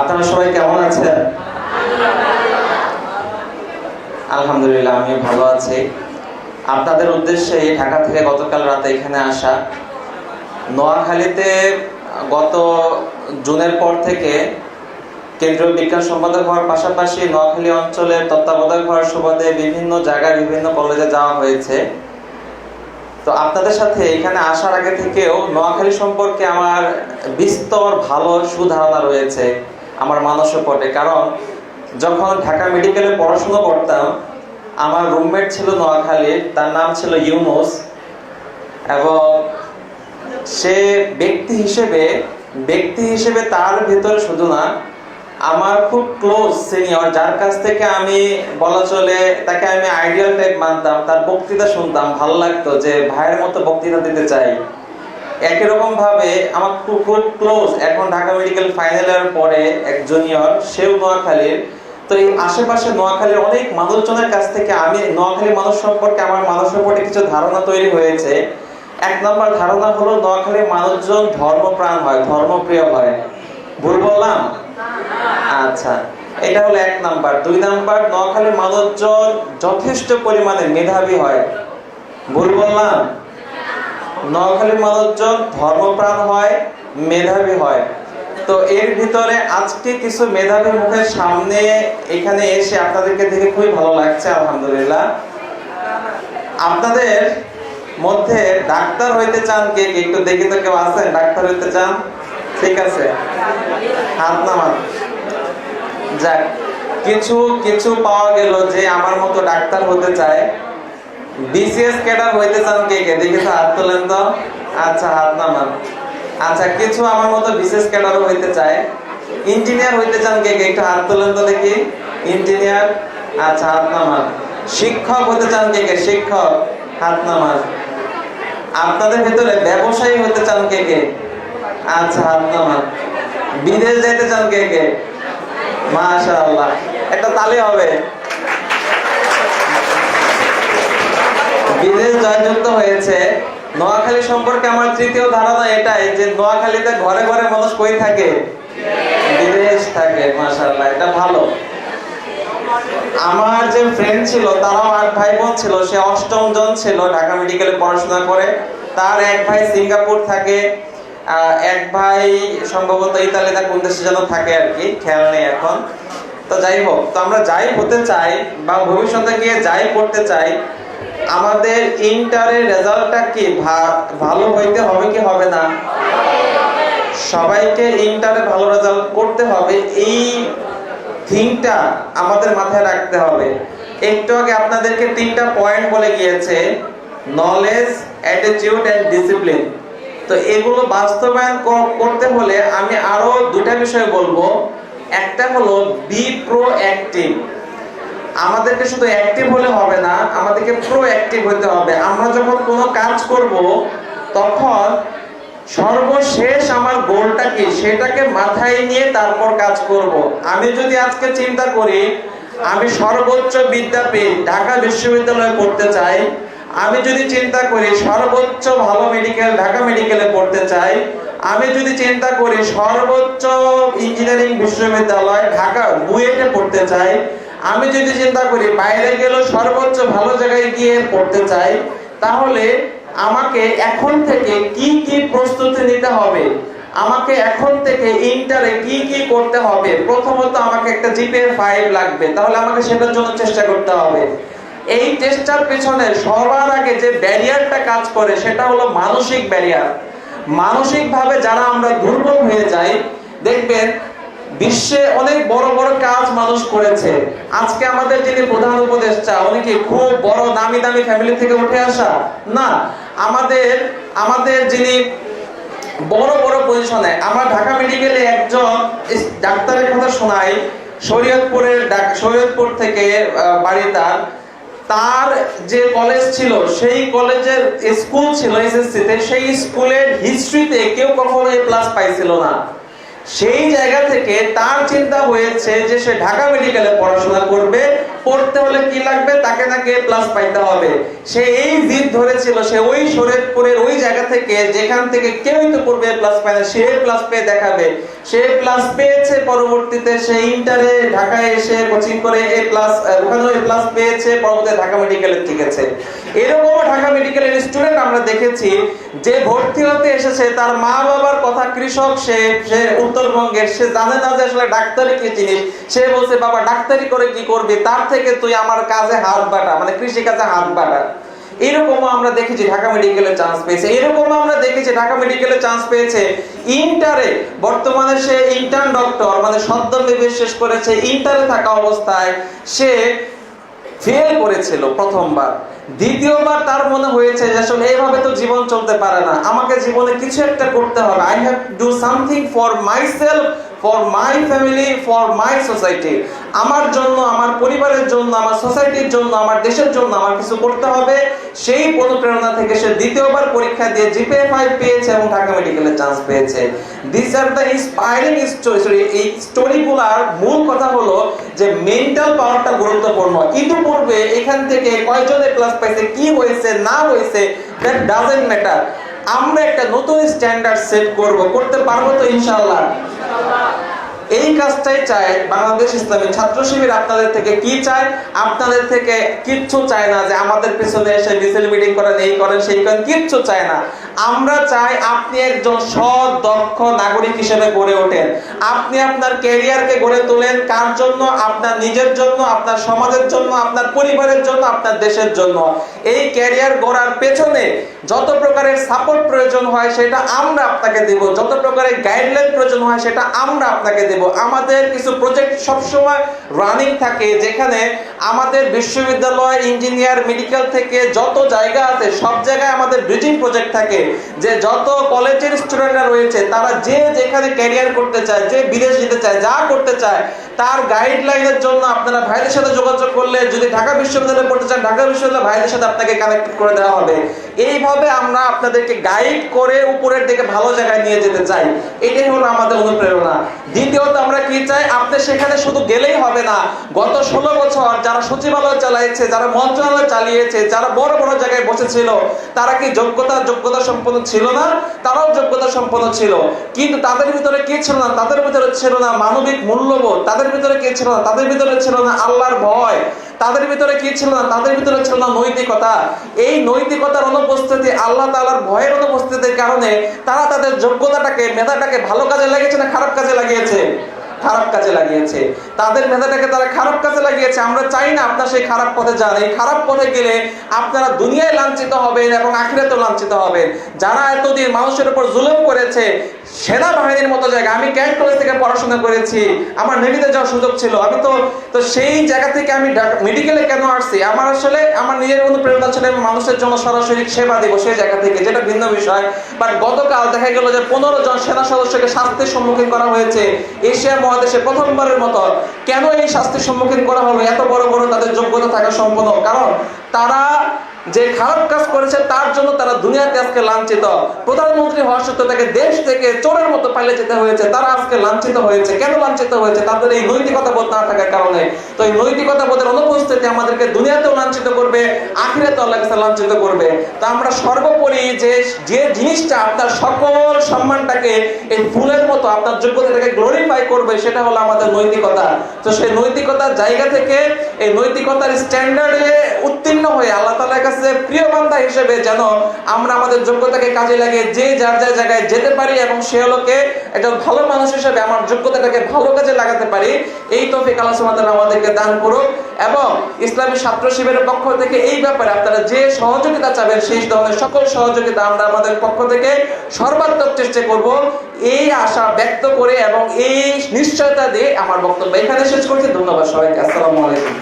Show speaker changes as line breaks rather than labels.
আপনারা সবাই কেমন আছেন? আলহামদুলিল্লাহ, আমি ভালো আছি। আপনাদের উদ্দেশ্যে ঢাকা থেকে গতকাল রাতে এখানে আসা। নোয়াখালীতে গত জুনের পর থেকে কেন্দ্রীয় বিজ্ঞান সম্পাদক হওয়ার পাশাপাশি নোয়াখালী অঞ্চলের তত্ত্বাবধায়ক হওয়ার সুবাদে বিভিন্ন জায়গায় বিভিন্ন কলেজে যাওয়া হয়েছে। তো আপনাদের সাথে এখানে আসার আগে থেকেও নোয়াখালী সম্পর্কে আমার বিস্তর ভালো সুধারণা রয়েছে। আমার মানসপটে কারণ যখন ঢাকা মেডিকেলে পড়াশোনা করতাম, আমার রুমমেট ছিল নোয়াখালীর তার নাম ছিল ইউনুস, এবং সে ব্যক্তি হিসেবে ব্যক্তি হিসেবে তার ভেতরে শুধু না, আমার খুব ক্লোজ সিনিয়র যার কাছ থেকে আমি বলা চলে, তাকে আমি আইডিয়াল টাইপ মানতাম, তার বক্তৃতা শুনতাম, ভালো লাগতো যে ভাইয়ের মতো বক্তৃতা দিতে চাই। একই রকম ভাবে আমার খুব ক্লোজ এখন ঢাকা মেডিকেল ফাইনাল ইয়ার পরে এক জুনিয়র সেও নোয়াখালীর। তো এই আশেপাশে নোয়াখালীর অনেক মানুষজনের কাছ থেকে আমি নোয়াখালী মানুষ সম্পর্কে, আমার মানুষের উপরে কিছু ধারণা তৈরি হয়েছে। এক নম্বর ধারণা হলো নোয়াখালীর মানুষজন ধর্মপ্রাণ হয়, ধর্মপ্রিয় হয়। ভুল বললাম? আচ্ছা এটা হলো এক নাম্বার। দুই নাম্বার, নোয়াখালীর মানুষজন যথেষ্ট পরিমাণে মেধাবী হয়। ভুল বললাম? নোয়াখালীর মানুষজন ধর্মপ্রাণ হয়, মেধাবী হয়। তো এর ভিতরে আজকে কিছু মেধাবী মুখের সামনে এখানে এসে আপনাদেরকে দেখে খুবই ভালো লাগছে, আলহামদুলিল্লাহ। আপনাদের মধ্যে ডাক্তার হইতে চান কে? একটু দেখি তো কেউ আছেন ডাক্তার হইতে চান? ঠিক আছে। হাত নামান। যাক, কিছু কিছু পাওয়া গেল যে আমার মতো ডাক্তার হতে চায়। বিসিএস ক্যাডার হইতে চান কে কে? দেখি তো হাত তোলেন তো। আচ্ছা হাত নামান। আচ্ছা কিছু আমার মতো বিসিএস ক্যাডারও হইতে চায়। ইঞ্জিনিয়ার হইতে চান কে কে? একটু হাত তোলেন তো দেখি। ইঞ্জিনিয়ার আচ্ছা হাত নামান। শিক্ষক হতে চান কে কে? শিক্ষক, হাত নামান। আপনাদের ভিতরে ব্যবসায়ী হতে চান কে কে? আচ্ছা হাত নামান। বিদেশ যেতে চান কে কে? মাশাআল্লাহ। একটা তালি হবে বিদেশ জয়যুক্ত হয়েছে। নোয়াখালী সম্পর্কে আমার তৃতীয় ধারণা এটাই যে নোয়াখালীতে ঘরে ঘরে মানুষ কই থাকে? বিদেশ থাকে, মাশাআল্লাহ, এটা ভালো। আমার যে ফ্রেন্ড ছিল, তারাও আট ভাই বোন ছিল, সে অষ্টম জন ছিল, ঢাকা মেডিকেলে পড়াশোনা করে। তার এক ভাই সিঙ্গাপুর থাকে এক ভাই সম্ভবত ইতালিতে কোন দেশে যেন থাকে আর কি, খেয়াল নেই এখন। তো যাই হোক, তো আমরা যাই হতে চাই, বা ভবিষ্যতে গিয়ে যাই করতে চাই আমাদের ইন্টারের রেজাল্টটা কি? ভালো হইতে হবে কি হবে না? সবাইকে ইন্টারে ভালো রেজাল্ট করতে হবে। এই থিংটা আমাদের মাথায় রাখতে হবে। একটু আগে আপনাদেরকে তিনটা পয়েন্ট বলে গিয়েছে নলেজ অ্যাটিটিউড এন্ড ডিসিপ্লিন তো এগুলো বাস্তবায়ন করতে হলে আমি আরও দুটা বিষয় বলব। একটা হলো বি প্রো অ্যাক্টিভ আমাদেরকে শুধু অ্যাক্টিভ হলে হবে না, আমাদেরকে প্রো অ্যাক্টিভ হতে হবে। আমরা যখন কোনো কাজ করব, তখন সর্বশেষ আমার গোলটা কি? সেটাকে মাথায় নিয়ে তারপর কাজ করব। আমি যদি আজকে চিন্তা করি, আমি সর্বোচ্চ বিদ্যাপীঠ, ঢাকা বিশ্ববিদ্যালয়ে পড়তে চাই, আমি যদি চিন্তা করি, সর্বোচ্চ ভালো মেডিকেল ঢাকা মেডিকেলে পড়তে চাই, আমি যদি চিন্তা করি, সর্বোচ্চ ইঞ্জিনিয়ারিং বিশ্ববিদ্যালয়, ঢাকা বুয়েটে পড়তে চাই আমি যদি চিন্তা করি, বাইরে গেলেও সর্বোচ্চ ভালো জায়গায় গিয়ে পড়তে চাই, তাহলে আমাকে এখন থেকে কি কি প্রস্তুতি নিতে হবে? আমাকে এখন থেকে ইন্টারে কি কি করতে হবে? প্রথমত আমাকে একটা জিপিএ ফাইভ লাগবে, তাহলে আমাকে সেটার জন্য চেষ্টা করতে হবে। এই চেষ্টার পেছনে সবার আগে যে ব্যারিয়ারটা কাজ করে, সেটা হলো মানসিক ব্যারিয়ার মানসিকভাবে যারা আমরা দুর্বল হয়ে যাই, দেখবেন বিশ্বে অনেক বড় বড় কাজ মানুষ করেছে। আজকে আমাদের যিনি প্রধান উপদেষ্টা, উনি কি খুব বড় দামি দামি ফ্যামিলি থেকে উঠে আসা? না, আমাদের আমাদের যিনি বড় বড় পজিশনে আমরা ঢাকা মেডিকেলে একজন ডাক্তারের কথা শোনাই, শরীয়তপুরের শরীয়তপুর থেকে বাড়ি তার। তার যে কলেজ ছিল, সেই কলেজের স্কুল ছিল এসএসসি তে সেই স্কুলের হিস্ট্রিতে কেউ কখনো এ প্লাস পাইছিল না। সেই জায়গা থেকে তার চিন্তা হয়েছে যে সে ঢাকা মেডিকেলে পড়াশোনা করবে, পড়তে হলে কি লাগবে তাকে নাকি প্লাস পাইতে হবে। সে এই জিদ ধরেছিল, সে ওই শরীয়তপুরের ওই জায়গা থেকে যেখান থেকে কেউই তো পড়বে প্লাস পায় না, সে প্লাস পেয়ে দেখাবে। সে প্লাস পেয়েছে, পরবর্তীতে সে ইন্টারে ঢাকায় এসে কোচিং করে এ প্লাস ওখানেও এ প্লাস পেয়েছে, পরবর্তীতে ঢাকা মেডিকেলে ঠিকেছে এরকমও ঢাকা মেডিকেলের স্টুডেন্ট আমরা দেখেছি যে ভর্তি হতে এসেছে, তার মা বাবার কথা কৃষক, সে সে উত্তরবঙ্গের, সে জানে না যে আসলে ডাক্তারি কি জিনিস। সে বলছে, বাবা, ডাক্তারি করে কি করবি? তার থেকে তুই আমার কাজে হাত বাটা মানে কৃষি কাজে হাত বাটা। এরকমও আমরা দেখেছি, ঢাকা মেডিকেলে চান্স পেয়েছে। এরকম আমরা দেখেছি, ঢাকা মেডিকেলে চান্স পেয়েছে। ইন্টারে বর্তমানে সে ইন্টার্ন ডক্টর মানে সদ্য বিবেশ শেষ করেছে ইন্টারে থাকা অবস্থায় সে ফেল করেছিল প্রথমবার। দ্বিতীয়বার তার মনে হয়েছে যে আসলে এইভাবে তো জীবন চলতে পারে না। আমাকে জীবনে কিছু একটা করতে হবে। I have do something for myself for my family for my society আমার জন্য, আমার পরিবারের জন্য, আমার সোসাইটির জন্য, আমার দেশের জন্য আমার কিছু করতে হবে। সেই অনুপ্রেরণা থেকে সে দ্বিতীয়বার পরীক্ষা দিয়ে জিপিএ ফাইভ পেয়েছে এবং ঢাকা মেডিকেলে চান্স পেয়েছে। This are the inspiring story এই স্টোরিগুলার মূল কথা হলো যে মেন্টাল পাওয়ারটা গুরুত্বপূর্ণ। ইতিপূর্বে এখান থেকে কয়জনে ক্লাস পাইছে, কি হয়েছে, না হয়েছে দ্যাট ডাজেন্ট ম্যাটার আমরা একটা নতুন স্ট্যান্ডার্ড সেট করব, করতে পারব তো ইনশাআল্লাহ? এই কাজটাই চায় বাংলাদেশ ইসলামী। ছাত্র শিবির আপনাদের থেকে কি চায়? আপনাদের থেকে কিচ্ছু চায় না যে আমাদের পেছনে এসে মিছিল মিটিং করেন, এই করেন, সেই করেন, কিচ্ছু চায় না। আমরা চাই আপনি একজন সৎ, দক্ষ নাগরিক হিসেবে গড়ে ওঠেন। আপনি আপনার ক্যারিয়ারকে গড়ে তোলেন কার জন্য? আপনার নিজের জন্য, আপনার সমাজের জন্য, আপনার পরিবারের জন্য, আপনার দেশের জন্য। এই ক্যারিয়ার গড়ার পেছনে যত প্রকারের সাপোর্ট প্রয়োজন হয় সেটা আমরা আপনাকে দেব। যত প্রকারের গাইডলাইন প্রয়োজন হয় সেটা আমরা আপনাকে দেব। আমাদের কিছু প্রজেক্ট সবসময় রানিং থাকে, যেখানে আমাদের বিশ্ববিদ্যালয় ইঞ্জিনিয়ার মেডিকেল থেকে যত জায়গা আছে, সব জায়গায় আমাদের ব্রিজিং প্রজেক্ট থাকে। যে যত কলেজের স্টুডেন্টরা রয়েছে, তারা যে যেখানে ক্যারিয়ার করতে চায়, যে বিদেশ যেতে চায়, যা করতে চায় তার গাইডলাইনের জন্য আপনারা ভাইদের সাথে যোগাযোগ করলে, যদি ঢাকা বিশ্ববিদ্যালয়ে পড়তে চান, ঢাকা বিশ্ববিদ্যালয় ভাইদের সাথে আপনাকে কানেক্ট করে দেওয়া হবে। এইভাবে আমরা আপনাদেরকে গাইড করে উপরের দিকে ভালো জায়গায় নিয়ে যেতে চাই। এটাই হলো আমাদের অনুপ্রেরণা। দ্বিতীয়ত আমরা কি চাই? আপনি সেখানে শুধু গেলেই হবে না। গত ষোলো বছর যারা সচিবালয় চালাইছে, যারা মন্ত্রণালয় চালিয়েছে, যারা বড় বড় জায়গায় বসেছিল, তারা কি যোগ্যতা যোগ্যতা সম্পন্ন ছিল না? তারাও যোগ্যতা সম্পন্ন ছিল। কিন্তু তাদের ভিতরে কি ছিল না? তাদের ভিতরে ছিল না মানবিক মূল্যবোধ। তাদের ভিতরে কে ছিল না? তাদের ভিতরে ছিল না আল্লাহর ভয়। তাদের ভিতরে কি ছিল না? তাদের ভিতরে ছিল না নৈতিকতা। এই নৈতিকতার অনুপস্থিতি আল্লাহ তালার ভয়ের অনুপস্থিতির কারণে তারা তাদের যোগ্যতাটাকে, মেধাটাকে ভালো কাজে লাগিয়েছে না খারাপ কাজে লাগিয়েছে? খারাপ কাজে লাগিয়েছে। তাদের মেধাটাকে তারা খারাপ কাজে লাগিয়েছে। আমরা চাই না আপনার সেই খারাপ পথে যান। এই খারাপ পথে গেলে আপনারা দুনিয়ায় লাঞ্ছিত হবেন এবং আখিরাতেও লাঞ্ছিত হবেন। যারা এতদিন মানুষের উপর জুলুম করেছে, সেনাবাহিনীর মতো জায়গা। আমি ক্যান্ট কলেজ থেকে পড়াশোনা করেছি। আমার নেভিতে যাওয়ার সুযোগ ছিল। আমি তো তো সেই জায়গা থেকে আমি মেডিকেলে কেন আসছি? আমার আসলে, আমার নিজের অনুপ্রেরণা ছিল আমি মানুষের জন্য সরাসরি সেবা দিব সেই জায়গা থেকে, যেটা ভিন্ন বিষয়। বাট গতকাল দেখা গেল যে পনেরো জন সেনা সদস্যকে শাস্তির সম্মুখীন করা হয়েছে। এশিয়া মহাদেশে প্রথমবারের মতো কেন এই শাস্তির সম্মুখীন করা হলো? এত বড় বড় তাদের যোগ্যতা থাকা সম্পদ কারণ তারা যে খারাপ কাজ করেছে, তার জন্য তারা দুনিয়াতে আজকে লাঞ্ছিত। প্রধানমন্ত্রী হওয়া সত্ত্বেও তাকে দেশ থেকে চোরের মতো পালিয়ে যেতে হয়েছে। তারা আজকে লাঞ্ছিত হয়েছে। কেন লাঞ্ছিত হয়েছে? তাদের এই নৈতিকতা বোধ না থাকার কারণে। তো এই নৈতিকতা বোধের অনুপস্থিতি আমাদেরকে দুনিয়াতেও লাঞ্ছিত করবে, আখিরাতেও আল্লাহ লাঞ্ছিত করবে। তো আমরা সর্বোপরি যে যে জিনিসটা আপনার সকল সম্মানটাকে এই ফুলের মতো, আপনার যোগ্যতাটাকে গ্লোরিফাই করবে, সেটা হলো আমাদের নৈতিকতা। তো সেই নৈতিকতার জায়গা থেকে এই নৈতিকতার স্ট্যান্ডার্ডে উত্তীর্ণ হয়ে আল্লাহ তাআলার কাছে প্রিয় বান্দা হিসেবে যেন আমরা আমাদের যোগ্যতাকে কাজে লাগিয়ে যে যার যার জায়গায় যেতে পারি এবং সে লোকে একজন ভালো মানুষ হিসেবে আমার যোগ্যতাটাকে ভালো কাজে লাগাতে পারি। এই তৌফিক আল্লাহ তাআলা আমাদেরকে দান করুক এবং ইসলামী ছাত্র শিবিরের পক্ষ থেকে এই ব্যাপারে আপনারা যে সহযোগিতা চাবেন, সেই ধরনের সকল সহযোগিতা আমরা আমাদের পক্ষ থেকে সর্বাত্মক চেষ্টা করব। এই আশা ব্যক্ত করে এবং এই নিশ্চয়তা দিয়ে আমার বক্তব্য এখানে শেষ করছি। ধন্যবাদ সবাইকে। আসসালামু আলাইকুম।